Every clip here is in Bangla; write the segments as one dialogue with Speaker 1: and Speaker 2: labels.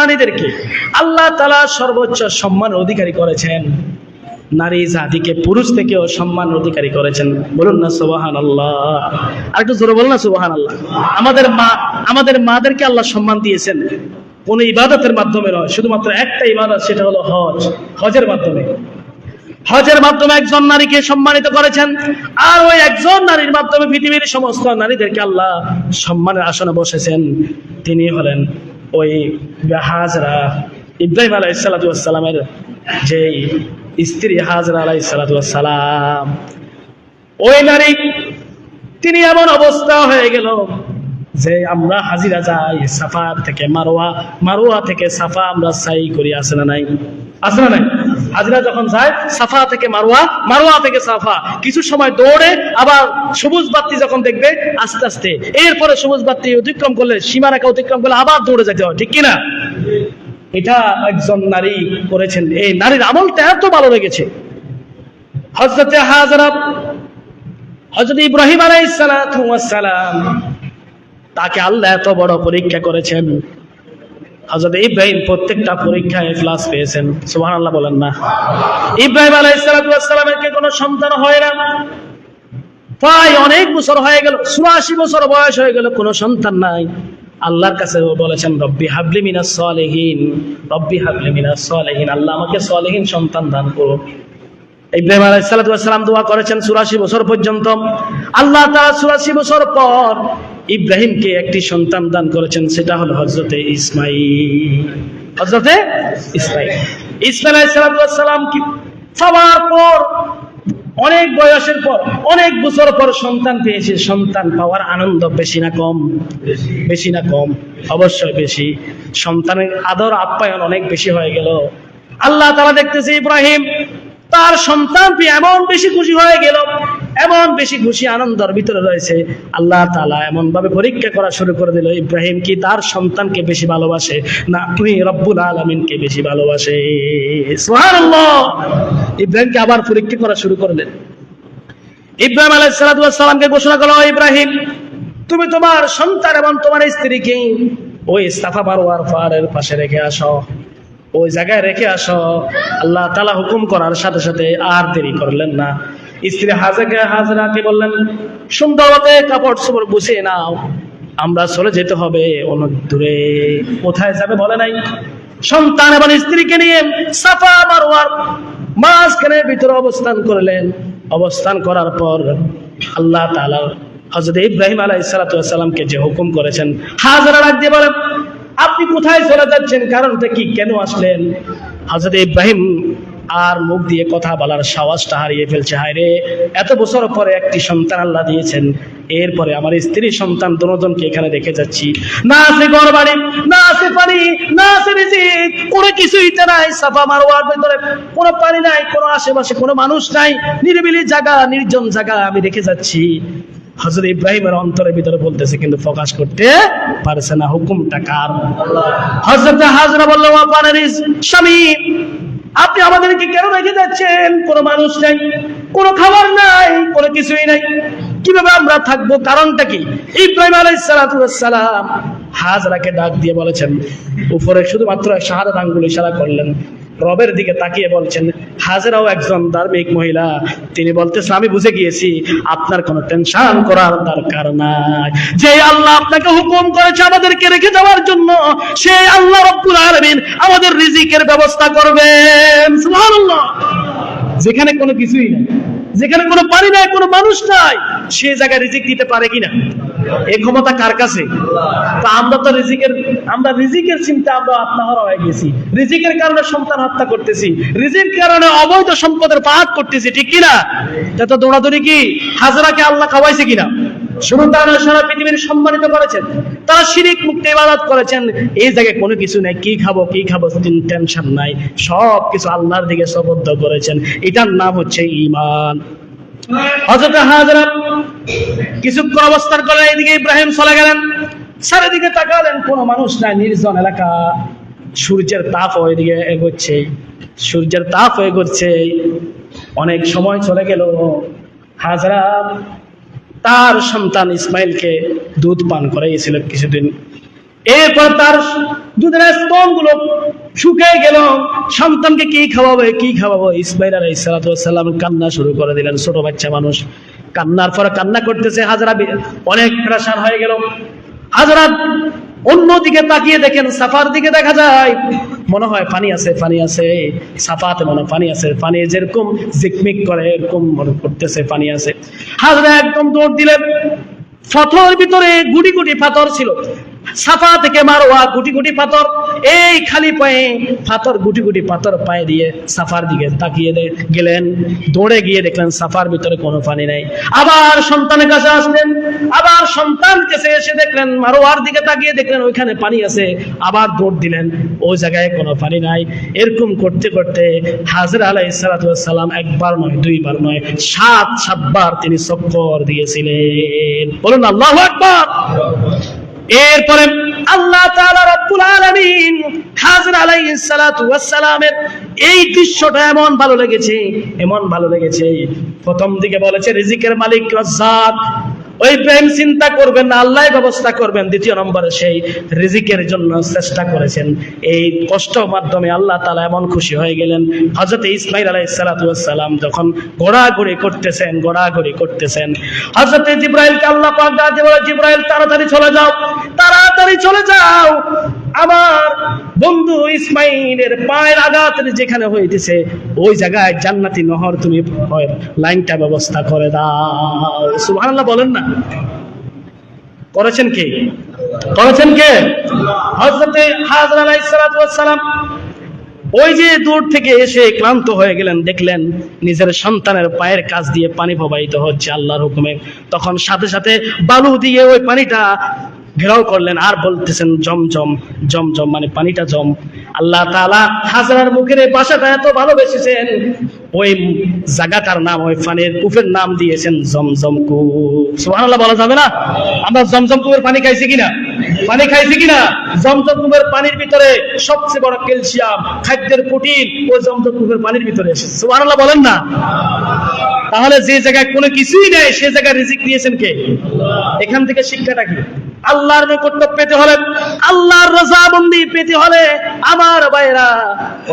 Speaker 1: নারীদেরকে আল্লাহ তালা সর্বোচ্চ সম্মানের অধিকারী করেছেন। নারী জাতিকে পুরুষ থেকেও সম্মান অধিকারী করেছেন। বলুন না সুবাহান আল্লাহ আর একটু জোরে বলুন না সুবাহান আল্লাহ আমাদের মা, আমাদের মাদেরকে আল্লাহ সম্মান দিয়েছেন। কোন ইবাদতের মাধ্যমে নয়, শুধুমাত্র একটা ইবাদত, সেটা হলো হজ। হজের মাধ্যমে। হজের মাধ্যমে একজন নারীকে সম্মানিত করেছেন, আর ওই একজন নারীর মাধ্যমে পৃথিবীর সমস্ত নারীদেরকে আল্লাহ সম্মানের আসনে বসেছেন। তিনি হলেন ওই হাজরা ইব্রাহিম আলাই সালাতামের যে স্ত্রী হাজরা আলাই সালাতাম ওই নারী তিনি এমন অবস্থা হয়ে গেল যে আমরা হাজিরা যাই সাফা থেকে মারোয়া মারোয়া থেকে সাফা আমরা সাই করি আসে না নাই? আসে না নাই? হাজিরা যখন যায়, সাফা থেকে মারোয়া মারোয়া থেকে সাফা। কিছু সময় দৌড়ে আবার সবুজ বাতি যখন দেখবে, আস্তে আস্তে। এরপরে সবুজ বাতি অতিক্রম করলে সীমারেখা অতিক্রম করলে আবার দৌড়ে যেতে হয়, ঠিক কিনা? এটা একজন নারী করেছেন। এই নারীর আমলটা এত ভালো লেগেছে। হজরতে হাজরাত হজরত ইব্রাহিম আলাইসালাম তাকে আল্লাহ এত বড় পরীক্ষা করেছেন। হজরত ইব্রাহিম প্রত্যেকটা পরীক্ষায় ক্লাস পেয়েছেন। সুহান আল্লাহ বলেন না। ইব্রাহিম আলাইসালামের কোনো সন্তান হয় না? প্রায় অনেক বছর হয়ে গেল, চুরাশি বছর বয়স হয়ে গেল, কোনো সন্তান নাই। আল্লাহর কাছে বলেছেন, রব্বি হাবলি মিনাস সলেহীন, রব্বি হাবলি মিনা সলেহীন, আল্লাহ আমাকে সলেহীন সন্তান দান করো ইব্রাহিম আলাইসালাম দোয়া করেছেন চুরাশি বছর পর্যন্ত। আল্লাহ তাআলা চুরাশি বছর পর ইব্রাহিমকে একটি সন্তান দান করেছেন, সেটা হলো হজরতে হজরতে কি? সবার পর, অনেক বয়সের পর, অনেক বছর পর সন্তান পেয়েছে। সন্তান পাওয়ার আনন্দ বেশি না কম? বেশি না কম? অবশ্যই বেশি। সন্তানের আদর আপ্যায়ন অনেক বেশি হয়ে গেল। আল্লাহ তারা দেখতেছে ইব্রাহিম, তার সন্তান পেয়ে এমন বেশি খুশি হয়ে গেল। এমন বেশি খুশি আনন্দর ভিতরে রয়েছে। আল্লাহ তালা এমন ভাবে পরীক্ষা করা শুরু করে দিল, ইব্রাহিম কি তার সন্তানকে বেশি ভালোবাসে? না, তুমি রব্বুল আলমিনকে বেশি ভালোবাসে। ইব্রাহিমকে আবার পরীক্ষা করা শুরু করলেন। ইব্রাহিম আলাই সালামকে ঘোষণা করল ইব্রাহিম, তুমি তোমার সন্তান এবং তোমার স্ত্রীকে ওই সাফা বারোয়ার পাহাড়ের পাশে রেখে আসো। ওই জায়গায় রেখে আসো। আল্লাহ তালা হুকুম করার সাথে সাথে আর দেরি করলেন না। স্ত্রী হাজাকে হাজরাকে বললেন সুন্দর কাপড় চোপড় বুঝিয়ে নাও, আমরা চলে যেতে হবে অনেক দূরে। কোথায় যাবে বলে নাই? সন্তান এবং স্ত্রীকে নিয়ে সাফা মারোয়ার মাঝখানে ভিতরে অবস্থান করলেন। অবস্থান করার পর আল্লাহ তাআলা হজরত ইব্রাহিম আলাইহিস সালামকে যে হুকুম করেছেন, হাজারা ডাক দিয়ে বলেন, আপনি কোথায় চলে যাচ্ছেন? কারণটা কি? কেন আসলেন? হজরত ইব্রাহিম আর মুখ দিয়ে কথা বলার সাহসটা হারিয়ে ফেলছে। হায় রে, এত বছর পরে একটি সন্তান আল্লাহ দিয়েছেন। এরপরে আমার স্ত্রী সন্তান দুজনকে এখানে রেখে যাচ্ছি। না আছে ঘর বাড়ি না আছে পানি, না আছে রিজিক, কোনো কিছুই তো নাই, সাফা মারোয়ার ভিতরে। কোনো পানি নাই, কোনো আশেপাশে কোনো মানুষ নাই। নিরিবিলি জায়গা, নির্জন জায়গা আমি রেখে যাচ্ছি। হজরত ইব্রাহিমের অন্তরের ভিতরে বলতেছে, কিন্তু প্রকাশ করতে পারছে না, হুকুমটা কার? হজরত হাজরা বলল স্বামী আপনি আমাদেরকে কেন রেখে যাচ্ছেন? কোনো মানুষ নাই, কোনো খাবার নাই, কোনো কিছুই নাই। কীভাবে আমরা থাকব? কারণটা কি? ইব্রাহিম আলাইসালাম সালাম হাজরাকে ডাক দিয়ে বলেছেন, উপরে শুধুমাত্র শাহাদাত আঙ্গুল ইশারা করলেন। রবের দিকে তাকিয়ে বলছেন, হাজরাও একজন ধার্মিক মহিলা। তিনি বলতেছেন, আমি বুঝে গিয়েছি, আপনার কোনো টেনশন করার দরকার নাই। যে আল্লাহ আপনাকে হুকুম করেছে আমাদেরকে রেখে যাওয়ার জন্য, সেই আল্লাহ রব্বুল আলামিন আমাদের রিজিকের ব্যবস্থা করবেন। সুবহানাল্লাহ। যেখানে কোনো কিছুই নাই, যেখানে কোনো পানি নাই, কোনো মানুষ নাই, সে জায়গায় রিজিক দিতে পারে কিনা? এই ক্ষমতা কার কাছে? তা আমরা তো রিজিকের আমরা রিজিকের চিন্তা আমরা আত্মহারা হয়ে গেছি। রিজিকের কারণে সন্তান হত্যা করতেছি। রিজিকের কারণে অবৈধ সম্পদের পাহাড় করতেছি, ঠিক কিনা? তা তো দৌড়াদৌড়ি কি? হাজরাকে আল্লাহ খাওয়াইছে কিনা? সারা পৃথিবীর সম্মানিত করেছেন। তারা শিরিক মুক্তি ইবাদত করেছেন। এই জায়গায় কোনো কিছু নেই। কি খাব কি খাব টেনশন নাই। সব কিছু আল্লাহর দিকে সবদ্ধ করেছেন। এটার নাম হচ্ছে ইমান হজরত হাজরা কিছুক্ষণ অবস্থান করলেন, এদিকে ইব্রাহিম চলে গেলেন। চারিদিকে তাকালেন, কোনো মানুষ নাই, নির্জন এলাকা। সূর্যের তাপ ওইদিকে এগোচ্ছে, সূর্যের তাপ এগোচ্ছে। অনেক সময় চলে গেল হাজরা তার সন্তান ইসমাইলকে দুধ পান করাইছিল কিছুদিন। এরপর তার দুধের স্তনগুলো শুকিয়ে গেল। সন্তানকে কি খাওয়াবে? কি খাওয়াবো? ইসমাইল আলাই সালাম কান্না শুরু করে দিলেন, ছোট বাচ্চা মানুষ। কান্নার পরে কান্না করতেছে, হাজারা অনেক প্রেশার হয়ে গেল। হাজারা অন্যদিকে তাকিয়ে দেখেন, সাফার দিকে দেখা যায়। মনে হয় পানি আছে পানি আছে। সাফাতে মনে পানি আছে, পানি যেরকম জিকমিক করে, এরকম মনে করতেছে পানি আছে। হাজারা একদম দৌড় দিলেন। পাথর ভিতরে গুটি গুটি পাথর ছিল। সাফা থেকে মারোয়া গুটি গুটি পাথর, এই খালি পায়ে পাথর গুটি গুটি পাথর পায়ে দিয়ে সাফার দিকে তাকিয়ে গেলেন। দৌড়ে গিয়ে দেখলেন সাফার ভিতরে কোনো পানি নাই। আবার সন্তানের কাছে আসলেন। আবার সন্তান কাছে এসে দেখলেন, মারোয়ার দিকে তাকিয়ে দেখলেন, ওইখানে পানি আছে। আবার দৌড় দিলেন। ওই জায়গায় কোনো পানি নাই। এরকম করতে করতে হাজরা আলাই সালাম একবার নয়, দুইবার নয়, সাত, সাতবার তিনি চক্কর দিয়েছিলেন। বলুন আল্লাহ আকবার। এরপরে আল্লাহ তাআলা রব্বুল আলামিন হাজর আলাইহিস সালাতু এই দৃশ্যটা এমন ভালো লেগেছে, এমন ভালো লেগেছে। প্রথম দিকে বলেছে, রিজিকের মালিক রাজ্জাক। ওই প্রেম চিন্তা করবেন না আল্লাহ ব্যবস্থা করবেন। দ্বিতীয় নম্বরে সেই রিজিকের জন্য চেষ্টা করেছেন। এই কষ্ট মাধ্যমে আল্লাহ তালা এমন খুশি হয়ে গেলেন। হজরত ইসমাইল আলাহ সালাতাম যখন ঘোরাঘুরি করতেছেন ঘোরাঘুরি করতেছেন হজরত জিব্রাইলকে আল্লাহ পাক তাড়াতাড়ি চলে যাও, তাড়াতাড়ি চলে যাও। আমার বন্ধু ইসমাইলের পায়ের আঘাত যেখানে হইতেছে, ওই জায়গায় জান্নাতি নহর তুমি লাইনটা ব্যবস্থা করে দাও। সুবহানাল্লাহ বলেন না। করেছেন কে? করেছেন কে? হযরতে হাজর আলাইহিস সালাতু ওয়াস সালাম ওই যে দূর থেকে এসে ক্লান্ত হয়ে গেলেন, দেখলেন নিজের সন্তানের পায়ের কাছ দিয়ে পানি প্রবাহিত হচ্ছে আল্লাহর হুকুমে। তখন সাথে সাথে বালু দিয়ে ওই পানিটা ঘেরাও করলেন, আর বলতেছেন জমজম জমজম মানে পানিটা জম। আল্লাহ তালা হাজার মুখের এই বাসাটা এত ভালোবেসেছেন। ওই জায়গাটার নাম, ওই পানির কুফের নাম দিয়েছেন জমজম কূপ সুবহানাল্লাহ বলা যাবে না? আমরা জমজম কূপের পানি খাইছি কিনা? পানি খাইছি কিনা? জমজম কূপের পানির ভিতরে সবচেয়ে বড় ক্যালসিয়াম, খাদ্যের প্রোটিন, ওই জমজম কূপের পানির ভিতরে এসেছে। সুবহানাল্লাহ বলেন না? তাহলে যে জায়গায় কোনো কিছুই নেই, সে জায়গায় রিজিক দিয়েছেন কে? এখান থেকে শিক্ষাটা কি? আল্লাহর নৈকট্য পেতে হলে, আল্লাহর রজাবন্দি পেতে হলে আমার ভাইরা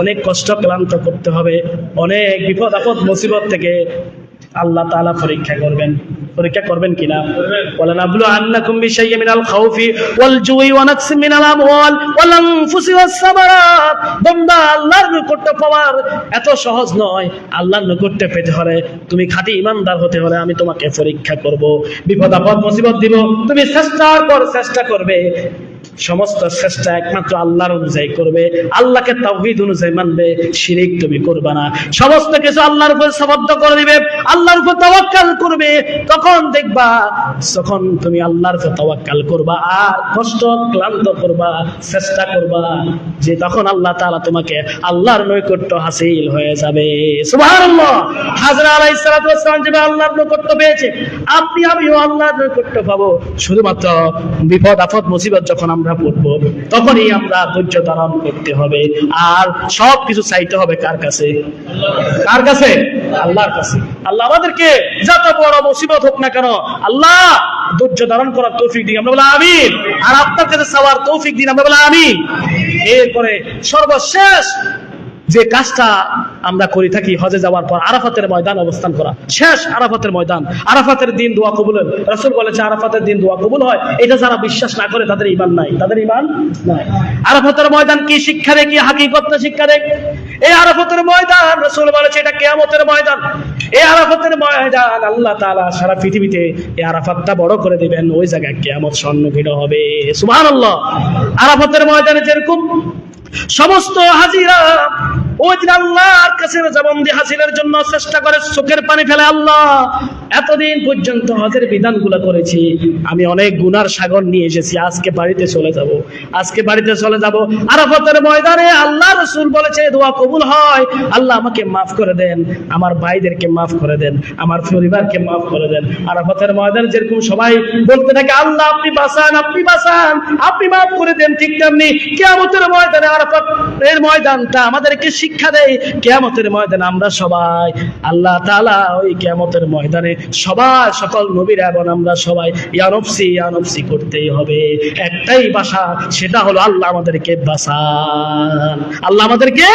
Speaker 1: অনেক কষ্ট ক্লান্ত করতে হবে, অনেক বিপদ আপদ, মুসিবত থেকে আল্লাহ তাআলা পরীক্ষা করবেন। পরীক্ষা করবেন কিনা? বলেন, আবলু আন্নাকুম বিশাইয়্যিন মিনাল খাউফি ওয়াল জুই ওয়া মিনাল আমওয়াল ওয়াল আনফুসি ওয়াস সামারাত। বান্দা আল্লাহর পাওয়ার এত সহজ নয়। আল্লাহর নৈকট্য পেতে হলে তুমি খাঁটি ইমানদার হতে হলে আমি তোমাকে পরীক্ষা করব। বিপদ আপদ, মুসিবত দিব। তুমি চেষ্টার পর চেষ্টা করবে। সমস্ত চেষ্টা একমাত্র আল্লাহর অনুযায়ী করবে, আল্লাহকে তাওহীদ অনুযায়ী মানবে, শিরিক তুমি করবে না। সমস্ত কিছু আল্লাহর উপর সবদ্ধ করে দিবে, আল্লাহর উপর তাওয়াক্কাল করবে। তখন দেখবা, যখন তুমি আল্লাহর উপর তাওয়াক্কাল করবা আর কষ্ট, ক্লান্ত করবা, চেষ্টা করবা, যে তখন আল্লাহ তাআলা তোমাকে আল্লাহর নৈকট্য হাসিল হয়ে যাবে। সুবহানাল্লাহ! হাজরা আলাইহিস সালাতু ওয়াস সালাম যেভাবে আল্লাহর নৈকট্য পেয়েছে, আপনি আমিও আল্লাহর নৈকট্য পাবো। শুধুমাত্র বিপদ আপদ মুসিবত যখন আমরা পড়ব, তখনই আমরা ধৈর্য ধারণ করতে হবে। আর সব কিছু চাইতে হবে কার কাছে? কার কাছে? আল্লাহর কাছে। আল্লাহ আমাদেরকে যত বড় মুসিবত হোক না কেন, আল্লাহ ধৈর্য ধারণ করার তৌফিক দিন। আমরা বলে আমিন। আর আপনার কাছে চাওয়ার তৌফিক দিন। আমরা বলে আমিন। এরপরে সর্বশেষ যে কাজটা আমরা করি থাকি হজে যাওয়ার পর আরাফাতের ময়দান অবস্থান করা। শেষ আরাফাতের ময়দান। আরাফাতের দিন দোয়া কবুল রসুল বলেছে, আরাফাতের দিন দোয়া কবুল হয়। এটা যারা বিশ্বাস না করে, তাদের ইমান নাই। তাদের ইমান নাই। আরাফাতের ময়দান কি শিক্ষা দেয়, কি হাকিকত শিক্ষা দেয়? এই আরাফাতের ময়দান, রসুল বলেছে, এটা কেয়ামতের ময়দান। এই আরাফাতের ময়দান আল্লাহ তাআলা সারা পৃথিবীতে এই আরাফাতটা বড় করে দিবেন। ওই জায়গায় কেয়ামত সম্মুখীন হবে। সুবহানাল্লাহ। আরাফাতের ময়দানে যেরকম সমস্ত হাজিরা আল্লাহর কাছে হাসিলের জন্য চেষ্টা করে চোখের পানি ফেলে, আল্লাহ, এতদিন পর্যন্ত হজের বিধানগুলো করেছি। আমি অনেক গুনার সাগর নিয়ে এসেছি, আজকে বাড়িতে চলে যাব, আজকে বাড়িতে চলে যাব। আরাফাতের ময়দানে আল্লাহ রসুল বলেছে দোয়া কবুল হয়। আল্লাহ আমাকে মাফ করে দেন, আমার ভাইদেরকে মাফ করে দেন, আমার পরিবারকে মাফ করে দেন। আরাফাতের ময়দানে যেরকম সবাই বলতে থাকে, আল্লাহ, আপনি আপনি আপনি মাফ করে দেন, ঠিক তেমনি কেয়ামতের ময়দানে আরাফাত এর ময়দানটা আমাদেরকে শিক্ষা দেয়। কেয়ামতের ময়দানে আমরা সবাই, আল্লাহ তাআলা ওই কেয়ামতের ময়দানে সবাই সকল নবীরা এবং আমরা সবাই ইয়ানফসি ইয়ানফসি করতেই হবে। একটাই বাসা, সেটা হলো আল্লাহ আমাদেরকে বাসান আল্লাহ আমাদেরকে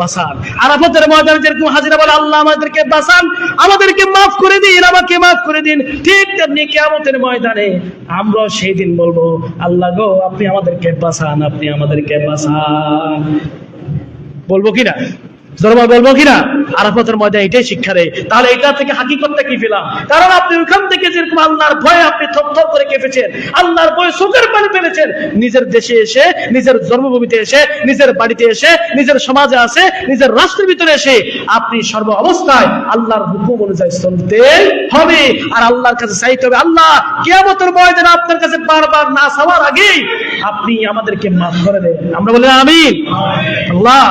Speaker 1: বাসান আরাফাতের ময়দানে যেরকম হাজিরা বলে, আল্লাহ আমাদেরকে বাসান আমাদেরকে মাফ করে দিন, আমাকে মাফ করে দিন। ঠিক তেমনি কেয়ামতের ময়দানে আমরা সেই দিন বলব, আল্লাহ গো, আপনি আমাদেরকে বাসান আপনি আমাদেরকে বাঁচান। বলব কিনা? বলব কিনা? এটাই শিক্ষা তাহলে এটা থেকে হাকিকতটা কি কারণ আপনি থেকে যেরকম আল্লাহর আপনি করে কেঁপেছেন, আল্লাহর পানি ফেলেছেন, নিজের দেশে এসে, নিজের জন্মভূমিতে এসে, নিজের বাড়িতে এসে, নিজের সমাজে আসে, নিজের রাষ্ট্রের ভিতরে এসে আপনি সর্ব অবস্থায় আল্লাহর হুকুম অনুযায়ী চলতে হবে। আর আল্লাহর কাছে চাইতে হবে, আল্লাহ, কিয়ামতের ময়দানে আপনার কাছে বারবার না চাওয়ার আগেই আপনি আমাদেরকে মাফ করে দেন। আমরা বলি আমি আল্লাহ।